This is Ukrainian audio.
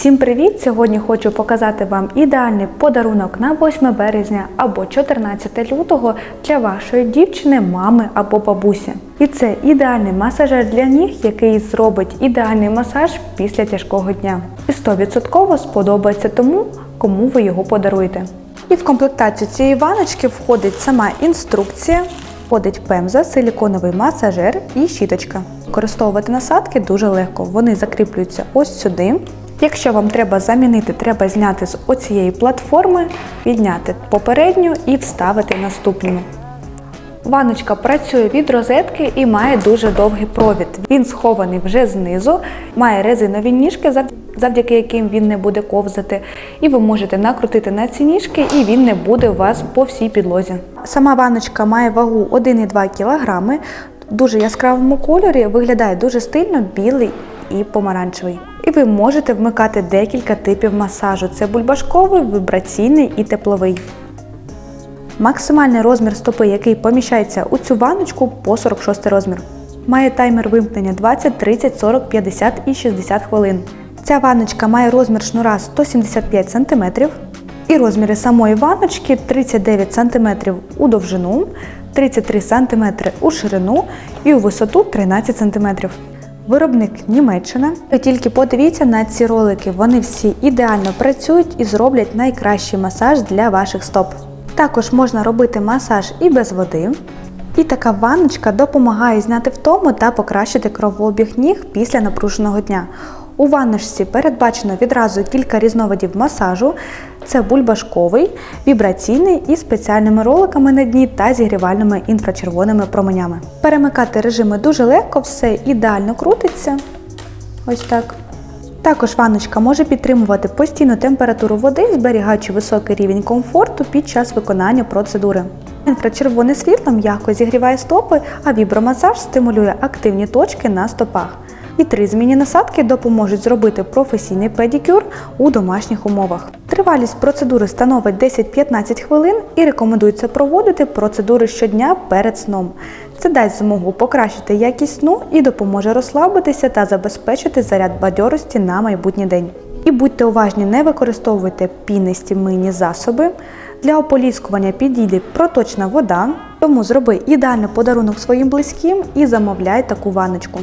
Всім привіт! Сьогодні хочу показати вам ідеальний подарунок на 8 березня або 14 лютого для вашої дівчини, мами або бабусі. І це ідеальний масажер для ніг, який зробить ідеальний масаж після тяжкого дня. І 100% сподобається тому, кому ви його подаруєте. І в комплектацію цієї ваночки входить сама інструкція, входить пемза, силіконовий масажер і щіточка. Використовувати насадки дуже легко. Вони закріплюються ось сюди. Якщо вам треба замінити, треба зняти з оцієї платформи, підняти попередню і вставити наступну. Ваночка працює від розетки і має дуже довгий провід. Він схований вже знизу, має резинові ніжки, завдяки яким він не буде ковзати. І ви можете накрутити на ці ніжки, і він не буде у вас по всій підлозі. Сама ваночка має вагу 1,2 кг, в дуже яскравому кольорі, виглядає дуже стильно, білий і помаранчевий. І ви можете вмикати декілька типів масажу: це бульбашковий, вібраційний і тепловий. Максимальний розмір стопи, який поміщається у цю ваночку по 46 розмір. Має таймер вимкнення 20, 30, 40, 50 і 60 хвилин. Ця ванночка має розмір шнура 175 см і розміри самої ванночки 39 см у довжину, 33 см у ширину і у висоту 13 см. Виробник Німеччина. Тільки подивіться на ці ролики. Вони всі ідеально працюють і зроблять найкращий масаж для ваших стоп. Також можна робити масаж і без води. І така ванночка допомагає зняти втому та покращити кровообіг ніг після напруженого дня. У ванночці передбачено відразу кілька різновидів масажу: це бульбашковий, вібраційний і спеціальними роликами на дні та зігрівальними інфрачервоними променями. Перемикати режими дуже легко, все ідеально крутиться. Ось так. Також ванночка може підтримувати постійну температуру води, зберігаючи високий рівень комфорту під час виконання процедури. Інфрачервоне світло м'яко зігріває стопи, а вібромасаж стимулює активні точки на стопах. І три змінні насадки допоможуть зробити професійний педикюр у домашніх умовах. Тривалість процедури становить 10-15 хвилин і рекомендується проводити процедури щодня перед сном. Це дасть змогу покращити якість сну і допоможе розслабитися та забезпечити заряд бадьорості на майбутній день. І будьте уважні, не використовуйте пінисті мийні засоби. Для ополіскування підійде проточна вода, тому зроби ідеальний подарунок своїм близьким і замовляй таку ванночку.